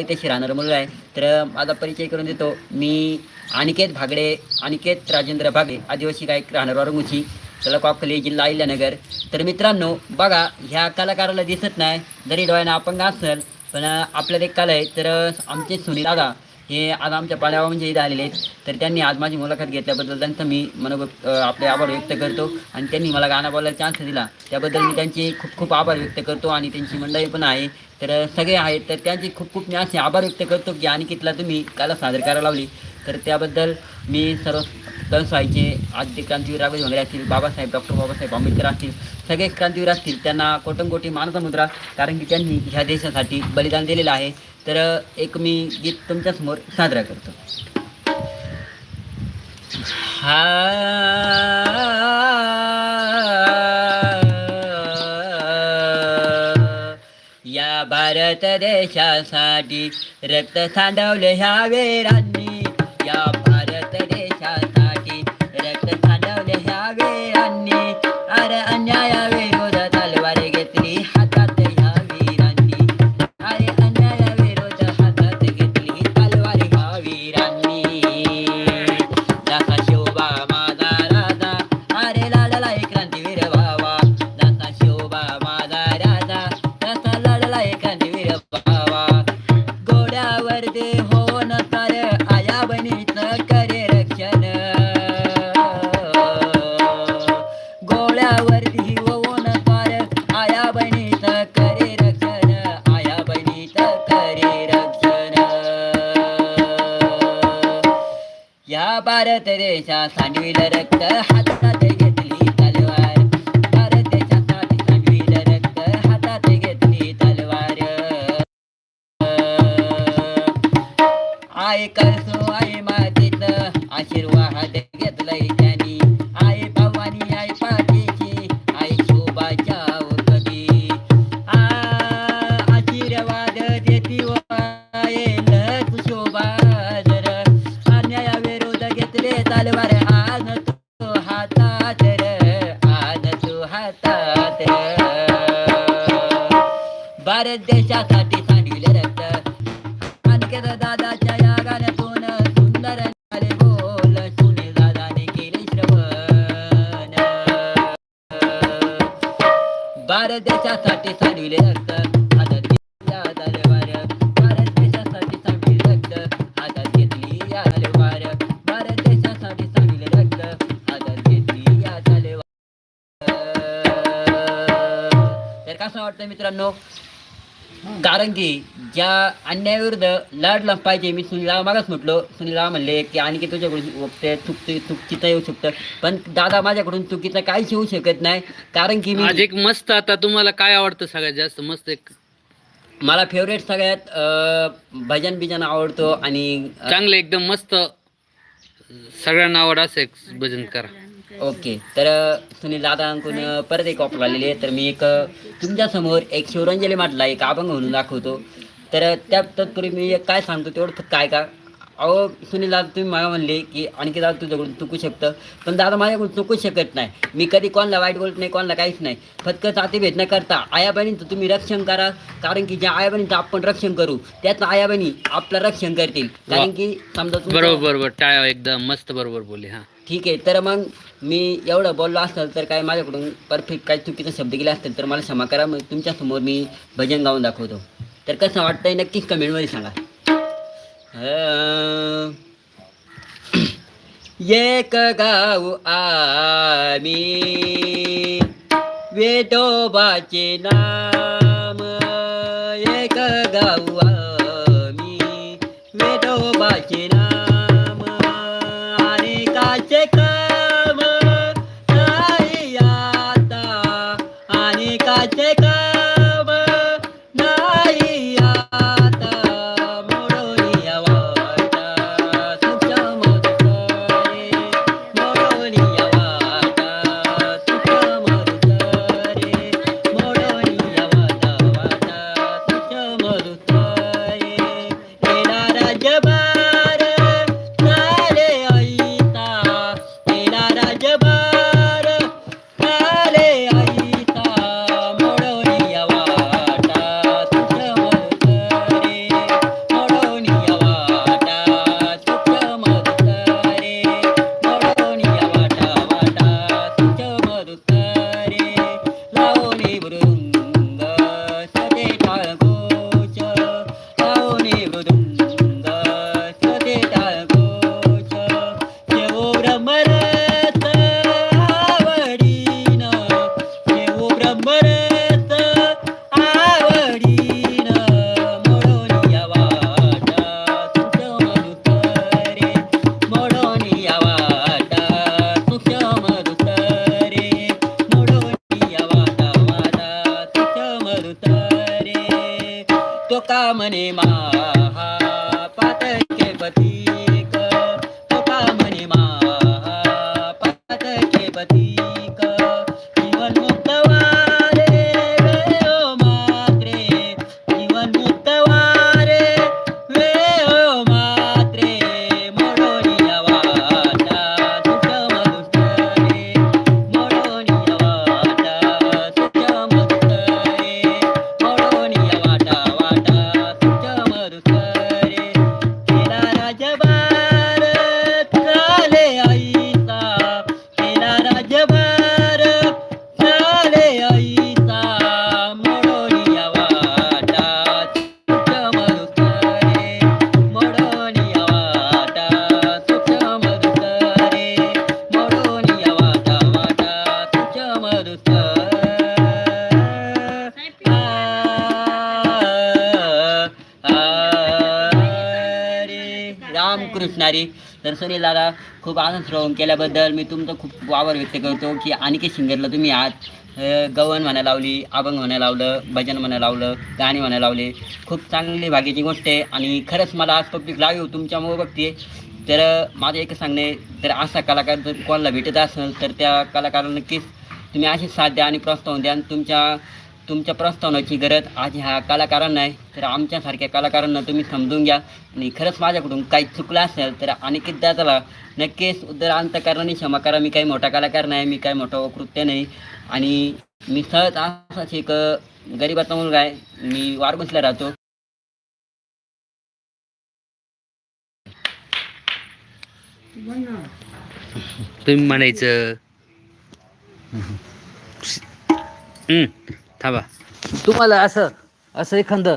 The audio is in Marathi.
इथे राहणारा मुलगा आहे. तर माझा परिचय करून देतो. मी अनिकेत भागडे अनिकेत राजेंद्र भागडे आदिवासी गायक राहणार वारंगुची तलकॉकली जिल्हा अहिल्यानगर. तर मित्रांनो बघा ह्या कलाकाराला दिसत नाही जरी डोळ्यानं अपंग असेल पण आपल्याला एक कला आहे. तर आमचे सुनील दादा हे आज आमच्या पाड्यावर म्हणजे इथे आलेले आहेत. तर त्यांनी आज माझी मुलाखत घेतल्याबद्दल त्यांचं मी मनोभ आपले आभार व्यक्त करतो. आणि त्यांनी मला गाणं बोलायला चान्स दिला. त्याबद्दल मी त्यांचे खूप खूप आभार व्यक्त करतो. आणि त्यांची मंडळी पण आहे. तर सगळे आहेत. तर त्यांचे खूप खूप मी असे आभार व्यक्त करतो की आणि कितला तुम्ही कला सादर करायला लावली. तर त्याबद्दल मी सर्व तळसाईचे आद्य क्रांतीवीर राघव वगैरे असतील बाबासाहेब डॉक्टर बाबासाहेब आंबेडकर असतील सगळे क्रांतीवीर असतील त्यांना कोटंकोटी मानता मुद्रा कारण की त्यांनी ह्या देशासाठी बलिदान दिलेलं आहे. तर एक मी गीत तुमच्यासमोर साजरा करतो. हा भारत देशासाठी रक्त सांडवले ह्या वेरांनी. या भारत देशा सांडविल रक्त हातात घेतली तलवार. भारत देशासाठी सांडविल रक्त हातात घेतली तलवार. आय भारत देशासाठी सांडविले रक्त. अनिकेत दादाच्या या गाण्यातून सुंदर झाले बोल. सुनील दादाने केले श्रवण. भारत देशासाठी सांडविले रक्त. हातात घेतली भारत देशासाठी सांडविले रक्त. हातात घेतली या भारत देशासाठी सांडविले रक्त. हातात घेतली या तर कसं वाटतं मित्रांनो? कारण की ज्या अन्यायाविरुद्ध लढलं पाहिजे. मी सुनीला मागच म्हटलो. सुनीला म्हणले की आणखी तुझ्याकडून ते चुकते चुकीचं येऊ शकतं. पण दादा माझ्याकडून चुकीचं काहीच येऊ शकत नाही. कारण की आज मी एक मस्त आता तुम्हाला काय आवडतं सगळ्यात जास्त? मस्त एक मला फेवरेट सगळ्यात अं, भजन बिजन आवडतो आणि चांगलं एकदम मस्त सगळ्यांना आवड असं एक भजन करा. ओके. तर सुनील दादांकडून परत एक ऑफर आलेली आहे. तर मी एक तुमच्यासमोर एक शिवरंजली म्हटला एक अभंग म्हणून दाखवतो. तर त्या तत्पूर्वी मी एक काय सांगतो तेवढं फक्त काय का अहो सुनील दादा तुम्ही मला म्हणले की आणखी दादा तुझ्याकडून चुकू शकतं. पण दादा माझ्याकडून चुकू शकत नाही. मी कधी कोणाला वाईट बोलत नाही कोणाला काहीच नाही. फक्त जातीभेद न करता आयाबहिणीचं तुम्ही रक्षण करा. कारण की ज्या आयाबहिणीचं आपण रक्षण करू त्याच आयाबहिणी आपलं रक्षण करतील. कारण की समजा बरोबर बरोबर. टाळ्या एकदम मस्त बरोबर बोलले हा. ठीक आहे तर मग मी एवढं बोललो असेल तर काय माझ्याकडून परफेक्ट काही चुकीचे शब्द गेले असतील तर मला क्षमा करा. मग तुमच्यासमोर मी भजन गाऊन दाखवतो. तर कसं वाटतंय नक्कीच कमेंटमध्ये सांगा. एक गाव आम्ही वेदोबाचे नाम. एक गाव केला राजभार रामकृष्णारी तर सुनील दादा खूप आनंद श्रवण केल्याबद्दल मी तुमचं खूप वावर व्यक्त करतो की आणखी सिंगरला तुम्ही आहात. अं, गवन म्हणायला लावली अभंग म्हणायला लावलं भजन म्हणायला लावलं गाणी म्हणायला लावले. खूप चांगली भाग्याची गोष्ट आहे आणि खरंच मला आज पब्लिक लाईव्ह तुमच्यामुळे बघते तर माझं एक सांगणे तर असा कलाकार जर कोणाला भेटत असेल तर त्या कलाकाराला नक्कीच तुम्ही अशी साथ द्या आणि प्रोत्साहन द्या आणि तुमच्या तुमच्या प्रस्तावनाची गरज आज ह्या कलाकारांना आहे. तर आमच्यासारख्या कलाकारांना तुम्ही समजून घ्या. आणि खरंच माझ्याकडून काही चुकलं असेल तर अनिकेत चला. नक्कीच उद्दर अंतकारणाने क्षमा करा. मी काही मोठा कलाकार नाही मी काही मोठा कृत्य नाही. आणि मी सहज असाच एक गरीबाचा गरिबाचा मुलगा आहे. मी वारगुसला राहतो. तुम्ही म्हणायचं. हम्म, थांबा तुम्हाला असं असं एखादं